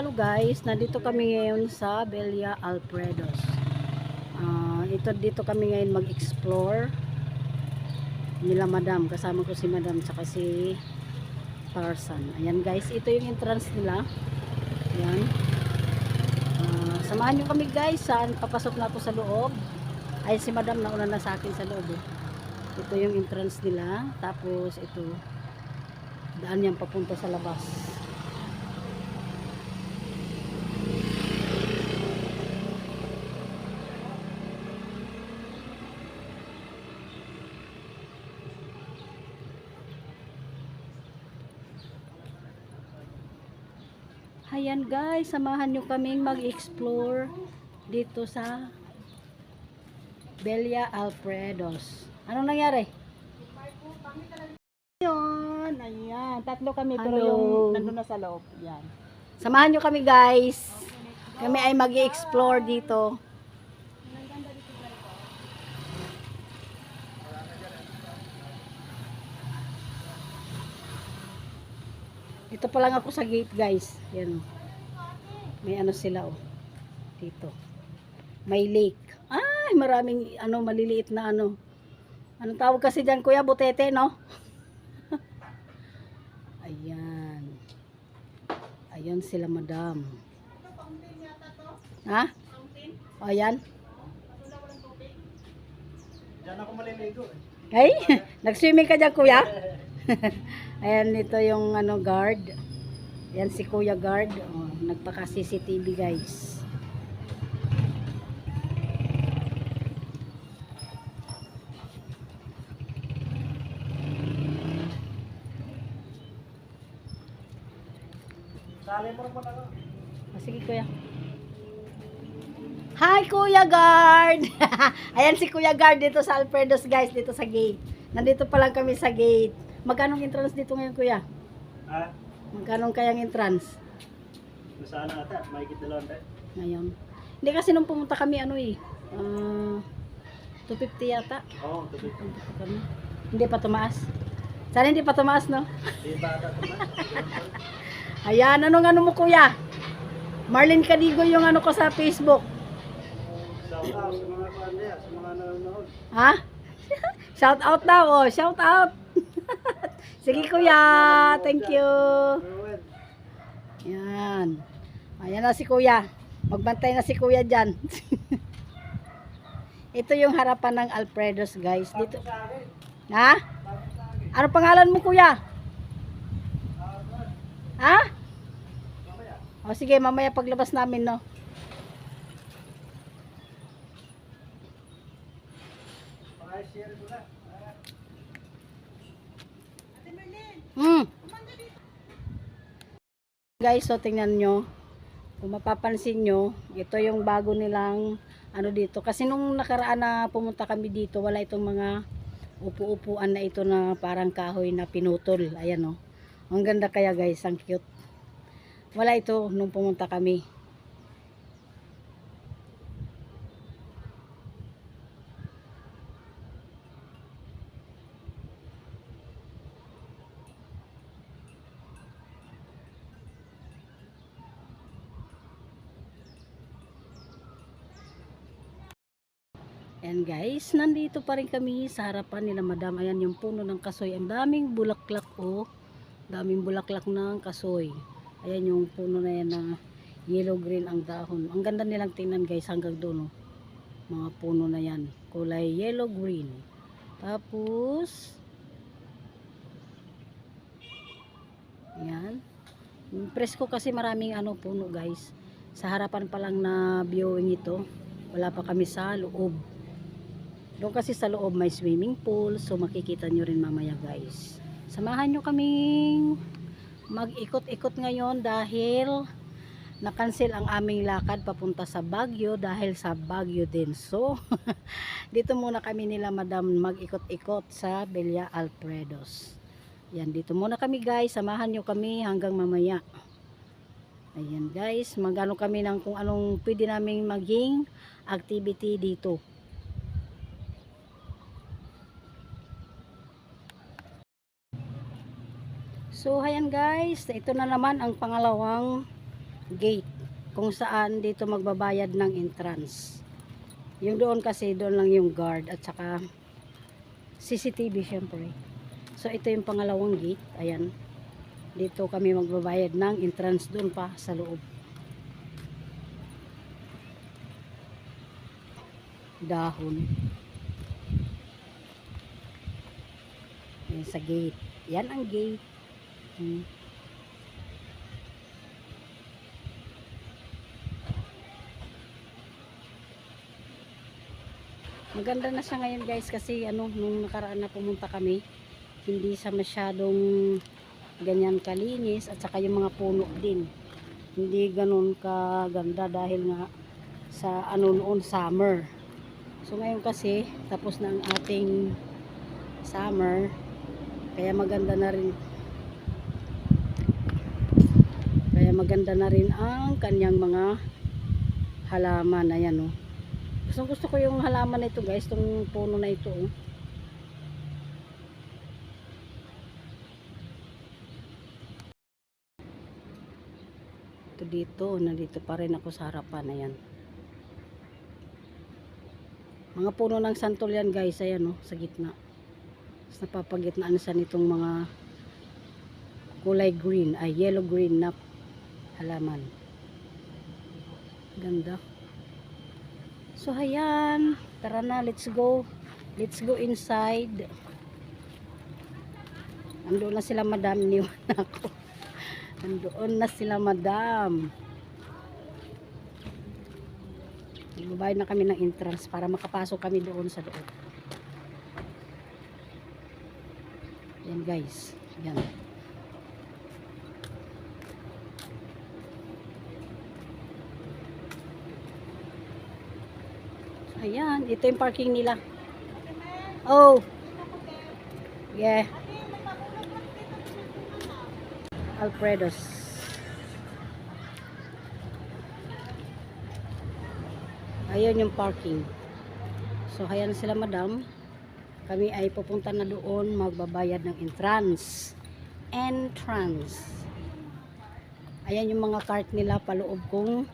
Hello guys, nandito kami ngayon sa Belia Alfredos. Ah, ito dito kami ngayon mag-explore nila Madam. Kasama ko si Madam tsaka si Tarzan. Ayan guys, ito yung entrance nila. Ayan. Ah, samahan nyo kami guys, saan papasok na ako sa loob. Ay si Madam nauna na sa akin sa loob. Eh. Ito yung entrance nila. Tapos ito daan yan papunta sa labas. Ayan guys, samahan nyo kaming mag-explore dito sa Belia Alfredos. Anong nangyari? Yun, ayan. Tatlo kami pero Hello. yung nandun na sa loob. Yan. Samahan nyo kami guys. Kami ay mag-explore dito. Ito pa lang ako sa gate guys. Yan. May ano sila oh. Dito. May lake. Ay, maraming ano maliliit na ano. Anong tawag kasi diyan kuya? Butete, no? Ayan. Ayan sila, madam. Ha? O, ayan. Diyan ako maliligo. Ay, nag-swimming ka dyan, kuya? ayan, ito yung ano, guard. Ayan si kuya guard. O, nagpaka-CCTV, guys. Sali mo rin ako. O, sige, kuya. Hi, Kuya Guard! Ayan si Kuya Guard dito sa Alfredos, guys, dito sa gate. Nandito pa lang kami sa gate. Magkano entrance dito ngayon, Kuya? Ha? Magkano kayang entrance? Nasaan na ata? May dalawang tayo. Ngayon. Hindi kasi nung pumunta kami, ano eh, ah, 250 yata. Oo, tubig. Punta pa kami. Hindi pa tumaas. Sana hindi pa tumaas, no? Di ba ata tumas? Ayan, anong ano mo, Kuya? Marlene Cadigo yung ano ko sa Facebook. Shout out sa mga kandiya, sa mga nanonood. Ha? shout out daw, oh. Shout out. Sige, Kuya. Thank you. Yan. Ayan na si Kuya. Magbantay na si Kuya dyan. Ito yung harapan ng Alfredos, guys. Dito. Ha? Ano pangalan mo, Kuya? Ha? O sige, mamaya paglabas namin, no? Pakishare ko na. Hmm. Guys, so tingnan nyo. Kung mapapansin nyo, ito yung bago nilang ano dito. Kasi nung nakaraan na pumunta kami dito, wala itong mga upu-upuan na ito na parang kahoy na pinutol. Ayan o. Ang ganda kaya guys, ang cute. Wala ito nung pumunta kami. And guys, nandito pa rin kami sa harapan nila madam. Ayan yung puno ng kasoy. Ang daming bulaklak oh. Daming bulaklak ng kasoy. Ayan yung puno na yan na yellow green ang dahon. Ang ganda nilang tingnan guys hanggang doon oh. Mga puno na yan. Kulay yellow green. Tapos Ayan. Presko kasi maraming ano puno guys. Sa harapan pa lang na viewing ito. Wala pa kami sa loob. Doon kasi sa loob may swimming pool. So makikita nyo rin mamaya guys. Samahan nyo kaming mag-ikot-ikot ngayon dahil na-cancel ang aming lakad papunta sa Baguio dahil sa Baguio din. So, dito muna kami nila madam mag-ikot-ikot sa Belia Alfredos. Yan, dito muna kami guys. Samahan nyo kami hanggang mamaya. Ayan guys, magano kami ng kung anong pwede naming maging activity dito. So, ayan guys, ito na naman ang pangalawang gate kung saan dito magbabayad ng entrance. Yung doon kasi doon lang yung guard at saka CCTV syempre. So ito yung pangalawang gate. Ayan. Dito kami magbabayad ng entrance doon pa sa loob. Dahon. Yan sa gate. Yan ang gate. Hmm. Maganda na siya ngayon guys kasi ano nung nakaraan na pumunta kami hindi siya masyadong ganyan kalinis at saka yung mga puno din hindi ganun kaganda dahil nga sa ano noon summer so ngayon kasi tapos na ang ating summer kaya maganda na rin maganda na rin ang kanyang mga halaman. Ayan oh. Gusto gusto ko yung halaman na ito guys itong puno na ito oh. ito dito nandito pa rin ako sa harapan. Ayan. Mga puno ng santol yan guys. Ayan oh, sa gitna. Tapos napapagitnaan siya nitong mga kulay green. Ay yellow green na halaman. Ganda. So ayan. Tara na let's go. Let's go inside. Nandoon na sila madam. Iniwan ako. Nandoon na sila madam. Magbabayad na kami ng entrance para makapasok kami doon sa loob. Yan guys. Yan Ayan, ito yung parking nila. Oh. Yeah. Alfredos. Ayan yung parking. So, ayan sila madam. Kami ay pupunta na doon magbabayad ng entrance. Entrance. Ayan yung mga cart nila paloob kung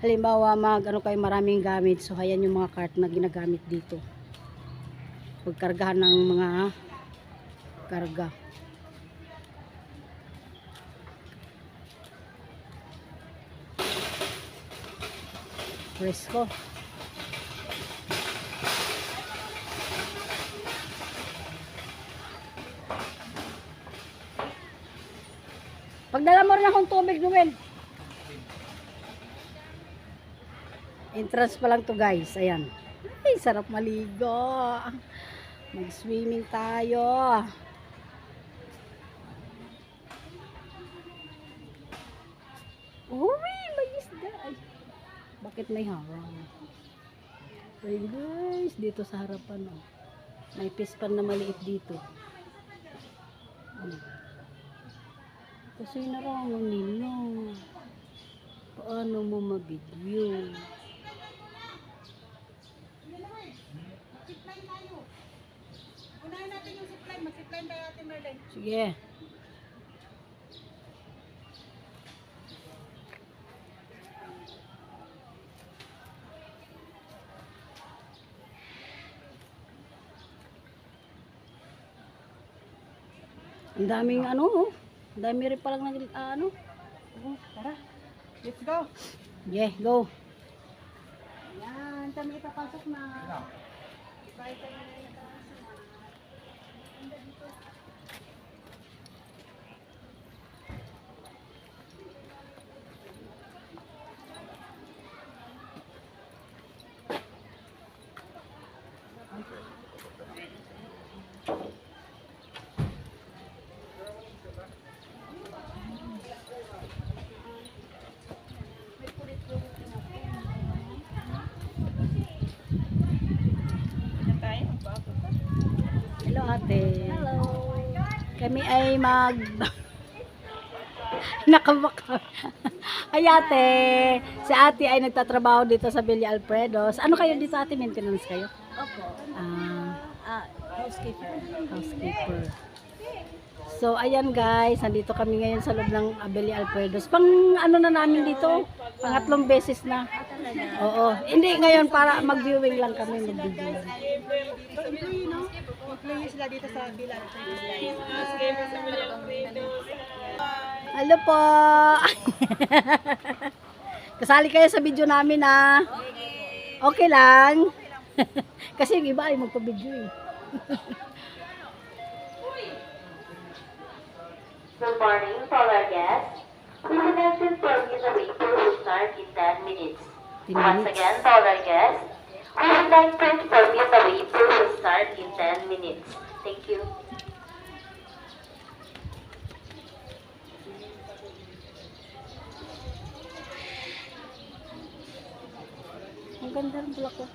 halimbawa mag ano kayo maraming gamit. So, ayan yung mga cart na ginagamit dito. Pagkargahan ng mga karga. Presko. Pagdala mo rin akong tubig, Noel. Entrance pa lang to guys. Ayan. Ay, sarap maligo. Mag-swimming tayo. Uy, may isda. Ay, bakit may harang? Ay guys, dito sa harapan oh. May pispan na maliit dito. Hmm. Kasi narangan nila. Paano mo mabidyo? Mag-zipline tayo Ate Merlin. Sige. Ang daming ano, oh. Ang dami rin palang nag, ah, ano. Oh, tara. Let's go. Yeah, go. Yan. Kami ipapasok na. Hello Thank you. Kami ay mag... Nakabaka. ay ate. Si ate ay nagtatrabaho dito sa Villa Alfredos. Ano kayo dito ate? Maintenance kayo? Opo. Ah, Ah, housekeeper. housekeeper. So, ayan guys, nandito kami ngayon sa loob ng Abeli Alfredos. Pang ano na namin dito? Pangatlong beses na. Oo. Hindi, ngayon para mag-viewing lang kami. Mag-video. Mag-play sila dito sa Bilan. Hello po! Kasali kayo sa video namin ah. Okay lang. Kasi yung iba ay magpa-video eh. Good morning to all our guests. To inform you the wait will start in 10 minutes. 10 Once again, to all our guests, to inform you the wait will in 10 minutes. Thank you. Ang ganda ng bulaklak.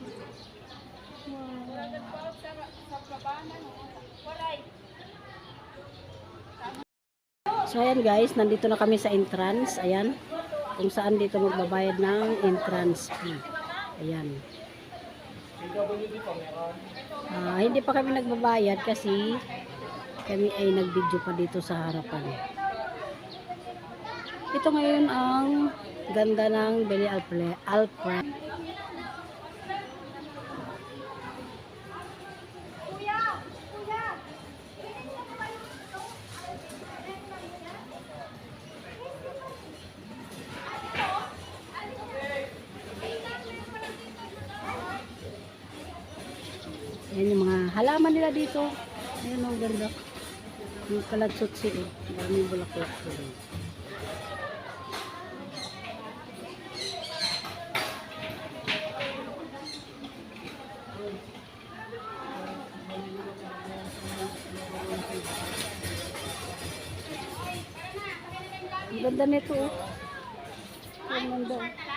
So ayan guys, nandito na kami sa entrance. Ayan. Kung saan dito magbabayad ng entrance fee. Ayan. Ah, hindi pa kami nagbabayad kasi kami ay nag-video pa dito sa harapan. Ito ngayon ang ganda ng Beli Alfre Alfred. Ayan yung mga halaman nila dito. Ayan ang ganda. Yung kalatsutsi eh. Daming bulaklak doon. Ang ganda nito oh. Ang ganda oh.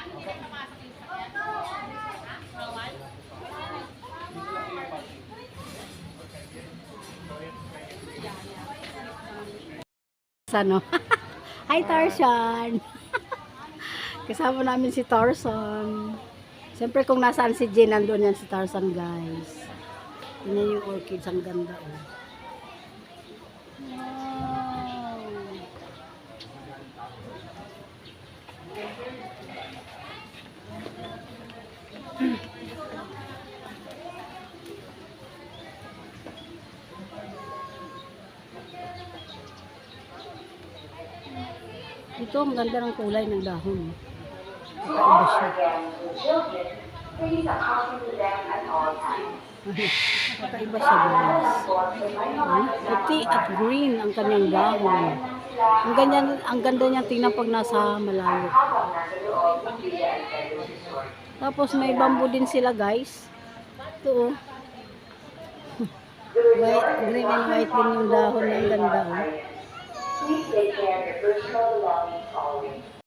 Ano? Hi Tarzan! Kasama namin si Tarzan. Siyempre kung nasaan si Jane, nandun yan si Tarzan guys. Tingnan yung orchids, ang ganda oh. Ito ang ganda ng kulay ng dahon. Kakaiba siya. Kakaiba siya guys. Hmm? Puti at green ang kanyang dahon. Ang ganyan, ang ganda niya tingnan pag nasa malayo. Tapos may bamboo din sila guys. Ito oh. White, green and white din yung dahon. Ang ganda oh. Please take care of your personal belongings following